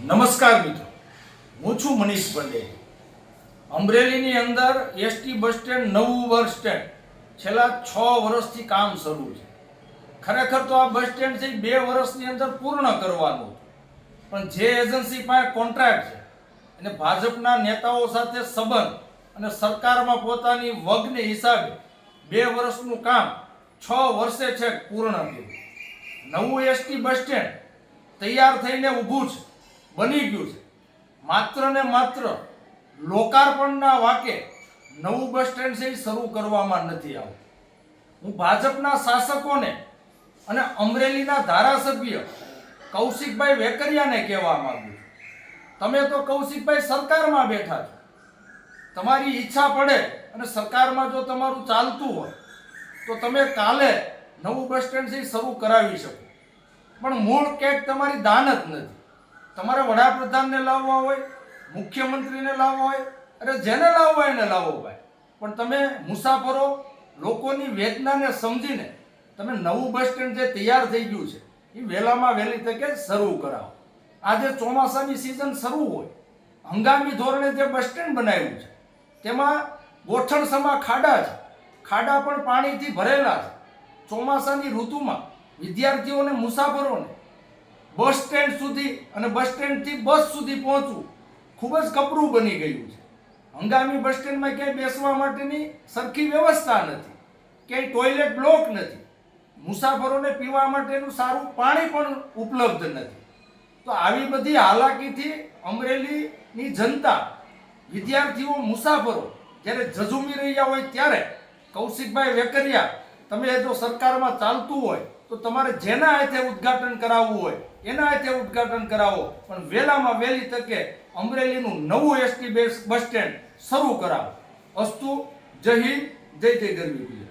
નમસ્કાર મિત્રો. હું છું મનીષ પંડે. અમરેલીની અંદર એસટી બસ સ્ટેન્ડ નવું બસ સ્ટેન્ડ છેલ્લા છ વર્ષથી કામ શરૂ છે. ખરેખર તો આ બસ સ્ટેન્ડ છે બે વર્ષની અંદર પૂર્ણ કરવાનું પણ જે એજન્સી પાસે કોન્ટ્રાક્ટ છે અને ભાજપના નેતાઓ સાથે સંબંધ અને સરકારમાં પોતાની વગને હિસાબે બે વર્ષનું કામ છ વર્ષે છે પૂર્ણ થયું નવું એસટી બસ સ્ટેન્ડ તૈયાર થઈને ઊભું છે. બની ગયું છે. માત્ર ને માત્ર લોકાર્પણના વાકે નવું બસ સ્ટેન્ડ છે એ શરૂ કરવામાં નથી આવતું. હું ભાજપના શાસકોને અને અમરેલીના ધારાસભ્ય કૌશિકભાઈ વેકરિયાને કહેવા માંગુ છું. તમે તો કૌશિકભાઈ સરકારમાં બેઠા છો. તમારી ઈચ્છા પડે અને સરકારમાં જો તમારું ચાલતું હોય, તો તમે કાલે નવું બસ સ્ટેન્ડ શરૂ કરાવી શકો. પણ મૂળ કેક તમારી દાન જ નથી. તમારે વડાપ્રધાનને લાવવા હોય, મુખ્યમંત્રીને લાવવા હોય, અરે જેને લાવવા એને લાવો ભાઈ. પણ તમે મુસાફરો લોકોની વેદનાને સમજીને તમે નવું બસ સ્ટેન્ડ જે તૈયાર થઈ ગયું છે, એ વહેલામાં વહેલી તકે શરૂ કરાવો. આજે ચોમાસાની સિઝન શરૂ હોય. હંગામી ધોરણે જે બસ સ્ટેન્ડ બનાવ્યું છે, તેમાં ગોઠણસમા ખાડા છે. ખાડા પણ પાણીથી ભરેલા છે. ચોમાસાની ઋતુમાં વિદ્યાર્થીઓને મુસાફરોને બસ સ્ટેન્ડ સુધી અને બસ સ્ટેન્ડથી બસ સુધી પહોંચવું ખૂબ જ કપરું બની ગયું છે. હંગામી બસ સ્ટેન્ડમાં ક્યાંય બેસવા માટેની સરખી વ્યવસ્થા નથી, ક્યાંય ટોયલેટ બ્લોક નથી, મુસાફરોને પીવા માટેનું સારું પાણી પણ ઉપલબ્ધ નથી. તો આવી બધી હાલાકીથી અમરેલીની જનતા, વિદ્યાર્થીઓ, મુસાફરો જ્યારે ઝઝુમી રહ્યા હોય ત્યારે કૌશિકભાઈ વેકરિયા, તમે જો સરકારમાં ચાલતું હોય તો તમારે જેના હાથે ઉદ્ઘાટન કરાવવું હોય, એના હાથે ઉદ્ઘાટન કરાવો. પણ વહેલામાં વહેલી તકે અમરેલીનું નવું એસટી બસ સ્ટેન્ડ શરૂ કરાવો. અસ્તુ, જય હિન્દ, જય જય ગરવી.